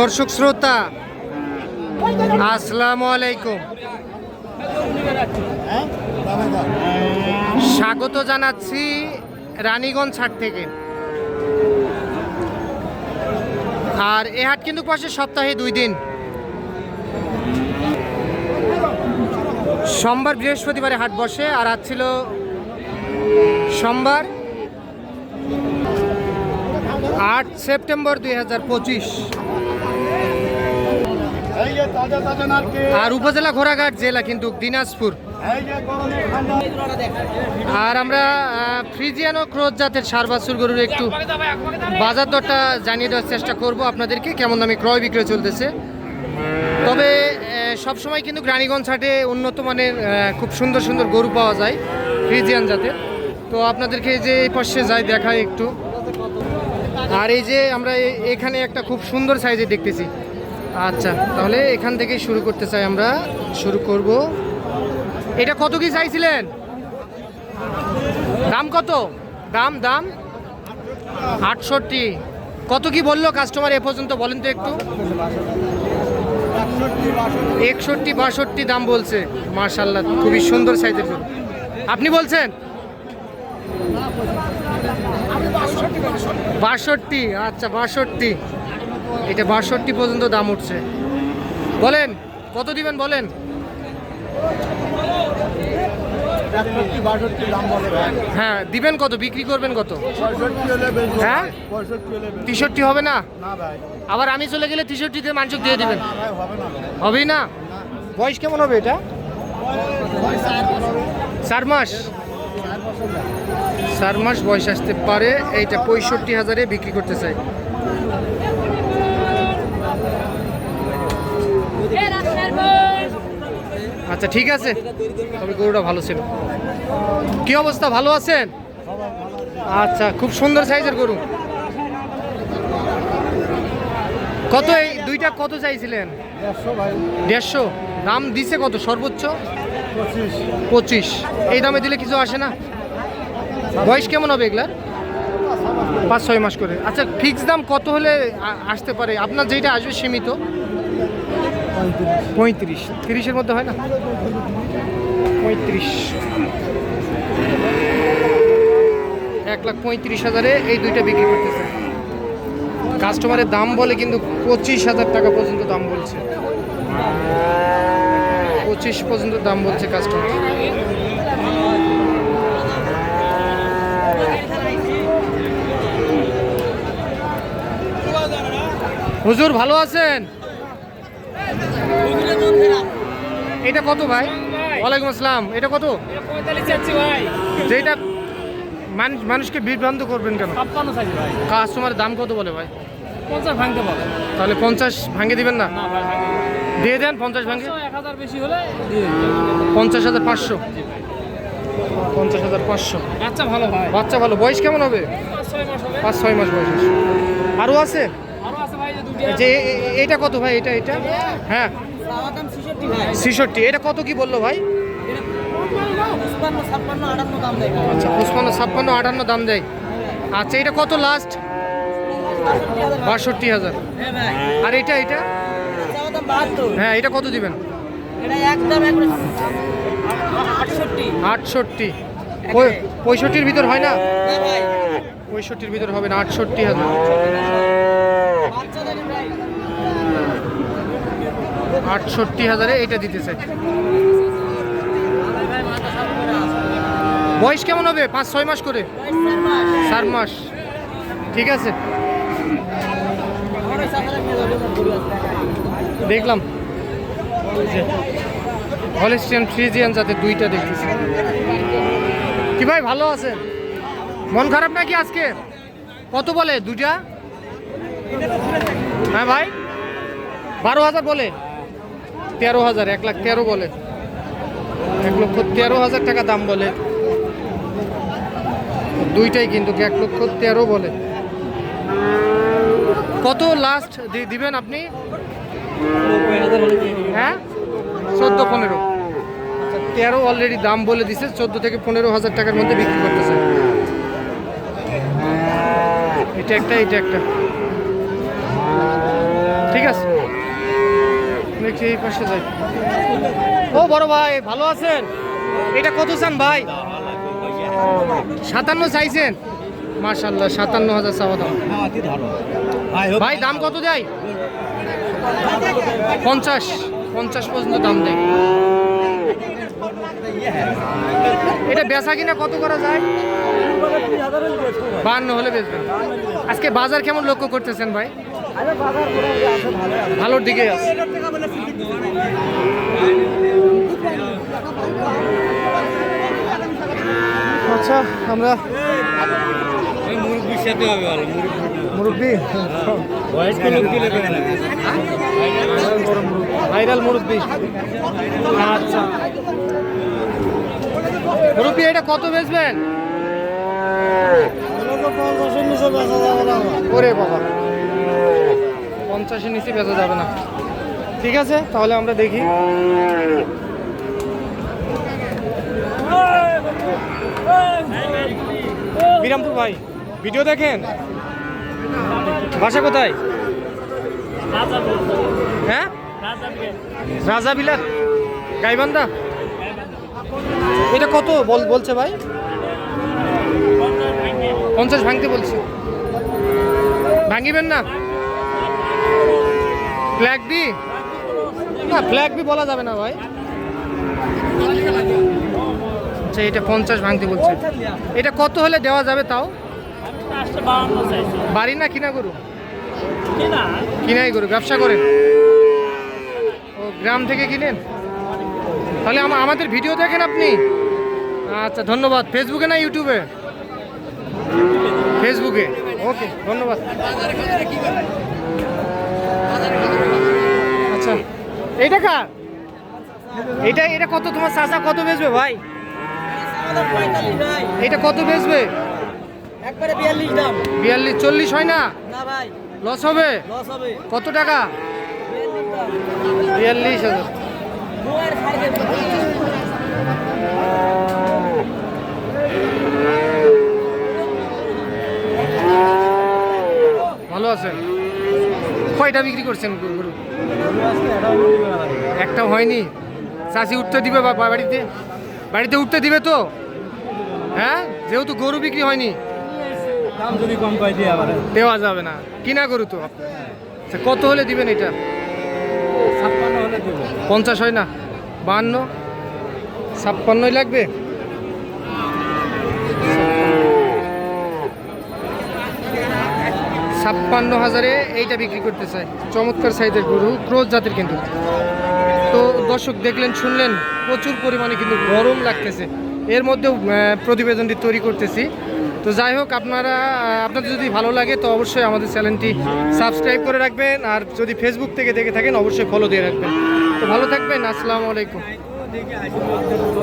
দর্শক শ্রোতা, আসসালামু আলাইকুম। স্বাগত জানাচ্ছি রানীগঞ্জ হাট থেকে। আর এ হাট কিন্তু পাশে সপ্তাহে দুই দিন। সোমবার বৃহস্পতিবারে হাট বসে, আর আজ ছিল সোমবার আট সেপ্টেম্বর দুই হাজার পঁচিশ। আর উপজেলা ঘোড়াঘাট জেলা কিন্তু দিনাজপুর। আর আমরা ফ্রিজিয়ান ও ক্রোজ জাতের সার বাছুর গরুর একটু বাজার দরটা জানিয়ে দেওয়ার চেষ্টা করব আপনাদেরকে, কেমন দামে ক্রয় বিক্রয় চলতেছে। তবে সবসময় কিন্তু গ্রানীগঞ্জ হাটে উন্নত মানের খুব সুন্দর সুন্দর গরু পাওয়া যায় ফ্রিজিয়ান জাতের। তো আপনাদেরকে যে এই পাশে যাই দেখাই একটু। আর এই যে আমরা এখানে একটা খুব সুন্দর সাইজে দেখতেছি। আচ্ছা তাহলে এখান থেকে শুরু করতে চাই আমরা। শুরু করব। এটা কত কি চাইছিলেন? দাম কত? দাম দাম? আটষট্টি। কত কি বলল কাস্টমার এ পর্যন্ত বলেন তো একটু? একষট্টি, বাষট্টি দাম বলছে। মার্শাল্লাহ খুবই সুন্দর সাইজের আপনি বলছেন? বাষট্টি আচ্ছা বাষট্টি। এটা বাষট্টি পর্যন্ত দাম উঠছে। বলেন কত দিবেন বলেন? হ্যাঁ দিবেন কত? বিক্রি করবেন কত? হ্যাঁ? তেষট্টি হবে না? আবার আমি চলে গেলে তেষট্টিতে মাংস দিয়ে দিবেন। হবে হবেই না? বয়স কেমন হবে এটা? চার মাস চার মাস বয়স আসতে পারে। এইটা পঁয়ষট্টি হাজারে বিক্রি করতে চাই। আচ্ছা ঠিক আছে। তবে গরুটা ভালো ছিল। কি অবস্থা? ভালো আছেন? আচ্ছা খুব সুন্দর সাইজের গরু। কত এই দুইটা কত চাইছিলেন? দেড়শো দাম দিছে কত? সর্বোচ্চ? পঁচিশ। এই দামে দিলে কিছু আসে না? বয়স কেমন হবে এগুলার? পাঁচ ছয় মাস করে। আচ্ছা ফিক্স দাম কত হলে আসতে পারে? আপনার যেটা আসবে সীমিত। পঁয়ত্রিশ। তিরিশের মধ্যে হয় না? পঁয়ত্রিশ। এক লাখ পঁয়ত্রিশ হাজারে এই দুইটা বিক্রি করতেছে। কাস্টমারের দাম বলে কিন্তু পঁচিশ হাজার টাকা পর্যন্ত দাম বলছে। পঁচিশ পর্যন্ত দাম বলছে কাস্টমার হুজুর ভালো আছেন? এটা কত ভাই? ওয়ালাইকুম আসসালাম। এটা কত? যেটা মানুষ মানুষকে বিভ্রান্ত করবেন কেন? কাস্টমারের দাম কত বলে ভাই? পঞ্চাশ ভাঙতে পারে তাহলে পঞ্চাশ ভাঙে দিবেন না? দিয়ে দেন পঞ্চাশ ভাঙে। এক হাজার বেশি হলে পঞ্চাশ হাজার পাঁচশো। পঞ্চাশ হাজার পাঁচশো। বাচ্চা ভালো ভাই। বাচ্চা ভালো। বয়স কেমন হবে? পাঁচ ছয় মাস বয়স। আরও আছে? আরও আছে যে এটা কত ভাই? এটা? এটা হ্যাঁ। ছেষট্টি এটা কত কি বলল ভাই? পঁচপান্ন ছাপ্পান্ন আটান্ন দাম দেয় আচ্ছা পঁচপান্ন ছাপ্পান্ন আটান্ন দাম দেয়। আচ্ছা এটা কত লাস্ট বাষট্টি হাজার। হ্যাঁ আর এটা এটা? হ্যাঁ এটা কত দিবেন? আটষট্টি। পঁয়ষট্টির ভিতর হয় না? পঁয়ষট্টির ভিতর হবে না আটষট্টি হাজার। আটষট্টি হাজারে এটা দিতে চাই। বয়স কেমন হবে? পাঁচ, ছয় মাস করে? চার মাস। ঠিক আছে। দেখলাম। হলিস্টিয়ান ফ্রিজিয়ান যাতে দুইটা দেখতেছি। কি ভাই, ভালো আছে মন খারাপ নাকি আজকে? কত বলে? দুইটা? হ্যাঁ ভাই। বারো হাজার বলে। তেরো হাজার এক লাখ তেরো বলে। এক লক্ষ তেরো হাজার টাকা দাম বলে। দুইটাই কিন্তু এক লক্ষ তেরো বলে। কত লাস্ট দিবেন আপনি? হ্যাঁ? চোদ্দ পনেরো। আচ্ছা, তেরো অলরেডি দাম বলে দিছে চোদ্দ থেকে পনেরো হাজার টাকার মধ্যে বিক্রি করতেছে। এটা একটা এটা একটা ঠিক আছে একটু এই পাশে যাই। ও, বড় ভাই, ভালো আছেন? এটা কত চান ভাই? সাতান্ন চাইছেন? মার্শাল্লাহ সাতান্ন হাজার চাওয়া দাম। ভাই, দাম কত দেয়? পঞ্চাশ পঞ্চাশ পর্যন্ত দাম দেয়। এটা বেচা কিনা কত করা যায়? বান্ন হলে বেচবেন। আজকে বাজার কেমন লক্ষ্য করতেছেন ভাই? ভালোর দিকে আছে। আচ্ছা আমরা মুরব্বী। ভাইরাল মুরব্বী। আচ্ছা। মুরব্বী এটা কত বেচবেন? বাবা। পঞ্চাশের নিচে বেচা যাবে না। ঠিক আছে, তাহলে আমরা দেখি। বিরামপুর ভাই, ভিডিও দেখেন? বাসা কোথায়? হ্যাঁ? রাজা বিলাত গাইবান্ধা? এটা কত বল বলছে ভাই? পঞ্চাশ ভাঙতে বলছে। ভাঙিবেন না? ফ্ল্যাগ বি না ফ্ল্যাগ বি বলা যাবে না ভাই। আচ্ছা এটা পঞ্চাশ ভাঙতে বলছে। এটা কত হলে দেওয়া যাবে তাও? বাড়ি না কিনা গরু? কিনাই গরু, ব্যবসা করেন। ও, গ্রাম থেকে কিনেন? তাহলে আমাদের ভিডিও দেখেন আপনি? আচ্ছা ধন্যবাদ। ফেসবুকে না ইউটিউবে? ফেসবুকে? ওকে ধন্যবাদ। আচ্ছা এইটা কার? এটা এটা কত তোমার চাচা কত বেচবে ভাই? এটা কত বেচবে? একবারে বিয়াল্লিশ দাম। বিয়াল্লিশ চল্লিশ হয় না? ভাই। লস হবে? কত টাকা? বিয়াল্লিশ হাজার দুয়ার ছাড় দেবে ভালো আছেন? কয়টা বিক্রি করছেন গরু? একটা হয়নি? চাষি উঠতে দিবে বাড়িতে? বাড়িতে উঠতে দিবে তো? হ্যাঁ? যেহেতু গরু বিক্রি হয়নি। দাম যদি কম পাই দিয়ে আবার। দেওয়া যাবে না। কিনা গরু তো? আচ্ছা, কত হলে দিবেন এটা? ছাপ্পান্ন হলে দেবো। পঞ্চাশ হয় না? বাহান্ন? ছাপ্পান্নই লাগবে? ছাপ্পান্ন হাজারে এইটা বিক্রি করতে চাই চমৎকার সাইজের গরু ক্রোজ জাতের কিন্তু। তো দর্শক দেখলেন, শুনলেন, প্রচুর পরিমাণে কিন্তু গরম লাগতেছে। এর মধ্যেও প্রতিবেদনটি তৈরি করতেছি। তো যাই হোক, আপনারা আপনাদের যদি ভালো লাগে, তো অবশ্যই আমাদের চ্যানেলটি সাবস্ক্রাইব করে রাখবেন। আর যদি ফেসবুক থেকে দেখে থাকেন, অবশ্যই ফলো দিয়ে রাখবেন। তো ভালো থাকবেন, আসসালামু আলাইকুম।